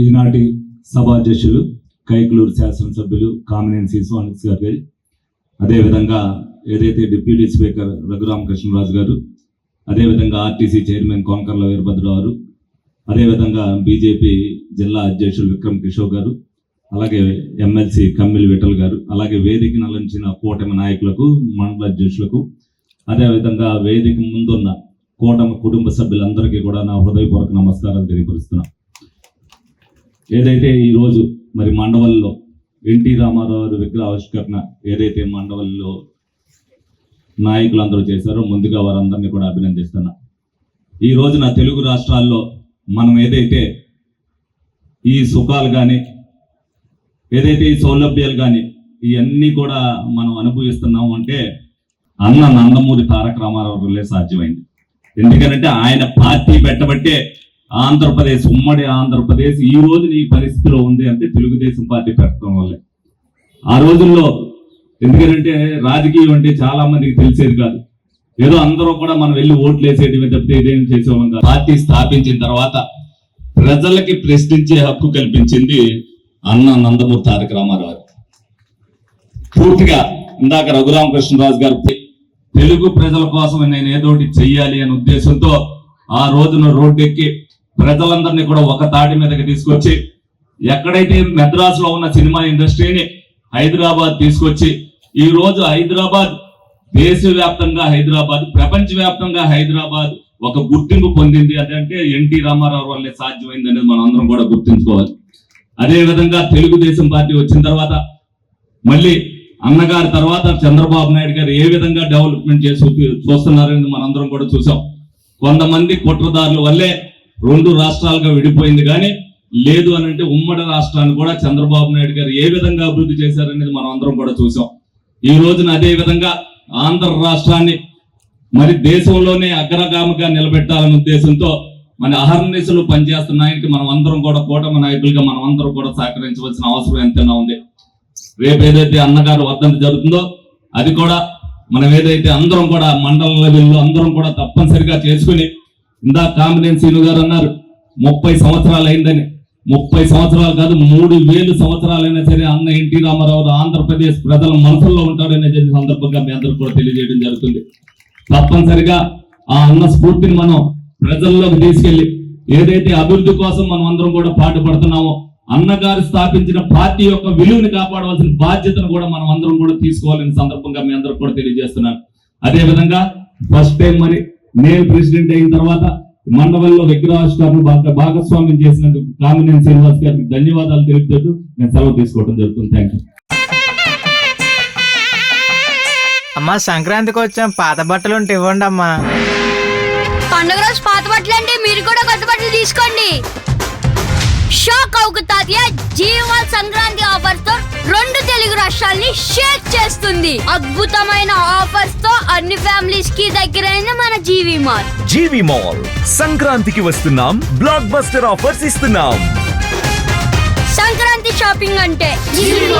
ఈనాటి సభ అధ్యక్షులు ఈనాటి కైకులూరు శాసనసభ్యులు కామినేని శిశువాణిక్స్ గారు అదేవిధంగా ఏదైతే డిప్యూటీ స్పీకర్ రఘురామ కృష్ణరాజు గారు అదేవిధంగా ఆర్టీసీ చైర్మన్ కోనకర్ల వీరభద్రరావు గారు అదేవిధంగా బీజేపీ జిల్లా అధ్యక్షులు విక్రమ్ కిషోర్ గారు అలాగే ఎమ్మెల్సీ కమ్మిల్ విఠల్ గారు అలాగే వేదిక నలంచిన కూటమి నాయకులకు మండల అధ్యక్షులకు అదేవిధంగా వేదిక ముందున్న కూటమి కుటుంబ సభ్యులందరికీ కూడా నా హృదయపూర్వక నమస్కారాలు తెలియపరుస్తున్నా. ఏదైతే ఈరోజు మరి మండవల్లో ఎన్టీ రామారావు విగ్రహ ఆవిష్కరణ ఏదైతే మండవల్లో నాయకులందరూ చేశారో ముందుగా వారందరినీ కూడా అభినందిస్తున్నా. ఈ రోజున నా తెలుగు రాష్ట్రాల్లో మనం ఏదైతే ఈ సుఖాలు కానీ ఏదైతే ఈ సౌలభ్యాలు కానీ ఇవన్నీ కూడా మనం అనుభవిస్తున్నాము అంటే అన్న నందమూరి తారక రామారావు వల్లే సాధ్యమైంది. ఎందుకంటే ఆయన పార్టీ పెట్టబట్టే ఆంధ్రప్రదేశ్ ఉమ్మడి ఆంధ్రప్రదేశ్ ఈ రోజు ఈ పరిస్థితిలో ఉంది అంటే తెలుగుదేశం పార్టీ పెట్టడం వల్లే. ఆ రోజుల్లో ఎందుకంటే రాజకీయం అంటే చాలా మందికి తెలిసేది కాదు. ఏదో అందరూ కూడా మనం వెళ్ళి ఓట్లు వేసేటివి తప్పితే ఇదేం చేసేవాళ్ళం కాదు. పార్టీ స్థాపించిన తర్వాత ప్రజలకి ప్రశ్నించే హక్కు కల్పించింది అన్న నందమూరి తారక రామారావు పూర్తిగా ఇందాక రఘురామకృష్ణరాజు గారు తెలుగు ప్రజల కోసం నేను ఏదోటి చెయ్యాలి అనే ఉద్దేశంతో ఆ రోజున రోడ్డెక్కి ప్రజలందరినీ కూడా ఒక తాటి మీదకి తీసుకొచ్చి ఎక్కడైతే మెద్రాసులో ఉన్న సినిమా ఇండస్ట్రీని హైదరాబాద్ తీసుకొచ్చి ఈ రోజు హైదరాబాద్ దేశవ్యాప్తంగా హైదరాబాద్ ప్రపంచవ్యాప్తంగా హైదరాబాద్ ఒక గుర్తింపు పొందింది. అదంటే ఎన్టీ రామారావు వల్లే సాధ్యమైంది అనేది మనం అందరం కూడా గుర్తుంచుకోవాలి. అదే విధంగా తెలుగుదేశం పార్టీ వచ్చిన తర్వాత మళ్ళీ అన్నగారి తర్వాత చంద్రబాబు నాయుడు గారు ఏ విధంగా డెవలప్మెంట్ చేసి చూస్తున్నారని మనందరం కూడా చూసాం. కొంతమంది కుట్రదారుల వల్లే రెండు రాష్ట్రాలుగా విడిపోయింది కానీ లేదు అని అంటే ఉమ్మడి రాష్ట్రాన్ని కూడా చంద్రబాబు నాయుడు గారు ఏ విధంగా అభివృద్ధి చేశారనేది మనం అందరం కూడా చూసాం. ఈ రోజున అదే విధంగా ఆంధ్ర రాష్ట్రాన్ని మరి దేశంలోనే అగ్రగామిగా నిలబెట్టాలనే ఉద్దేశంతో మన అహర్నిశలు పనిచేస్తున్న ఆయనకి మనం అందరం కూడా కూటమి నాయకులుగా మనం అందరం కూడా సహకరించవలసిన అవసరం ఎంతైనా ఉంది. రేపు ఏదైతే అన్నగారు వర్ధంతి జరుగుతుందో అది కూడా మనం ఏదైతే అందరం కూడా మండల లెవెల్లో అందరం కూడా తప్పనిసరిగా చేసుకుని ఇందా కామినేని శ్రీను గారు అన్నారు ముప్పై సంవత్సరాలు అయిందని. ముప్పై సంవత్సరాలు కాదు మూడు వేలు సంవత్సరాలైనా సరే అన్న ఎన్టీ రామారావు ఆంధ్రప్రదేశ్ ప్రజల మనసుల్లో ఉంటాడనే సందర్భంగా మీ అందరికి కూడా తెలియజేయడం జరుగుతుంది. తప్పనిసరిగా ఆ అన్న స్ఫూర్తిని మనం ప్రజల్లోకి తీసుకెళ్ళి ఏదైతే అభివృద్ధి కోసం మనం అందరం కూడా పాటుపడుతున్నామో అన్నగారు స్థాపించిన పార్టీ యొక్క విలువని కాపాడవలసిన బాధ్యతను కూడా మనం అందరం కూడా తీసుకోవాలని సందర్భంగా మీ అందరూ కూడా తెలియజేస్తున్నాను. అదే విధంగా ఫస్ట్ టైం మరి నేను ప్రెసిడెంట్ అయిన తర్వాత మండలంలో విగ్రహావిష్కరణ భాగ భాగస్వామ్యం చేసినందుకు కామినేని శ్రీనివాస్ గారికి ధన్యవాదాలు తెలుపుతూ నేను సెలవు తీసుకోవడం జరుగుతుంది. థ్యాంక్ యూ అమ్మా సంక్రాంతికి వచ్చాం. పాత బట్టలు ఉంటే ఇవ్వండి అమ్మా పండుగ రోజు పాత బట్టలు అంటే మీరు కూడా కొత్త బట్టలు తీసుకోండి. షాక్ అవుకు తాతయ్య జీవన్ సంక్రాంతి ఆఫర్స్తో రెండు తెలుగు రాష్ట్రాల్ని షేక్ చేస్తుంది. అద్భుతమైన ఆఫర్స్తో అన్ని ఫ్యామిలీస్కి దగ్గరైన మన జీవి మార్ట్ జీవి మాల్ సంక్రాంతికి వస్తున్నాం బ్లాక్ బస్టర్ ఆఫర్స్ ఇస్తున్నాం. సంక్రాంతి షాపింగ్ అంటే జీవి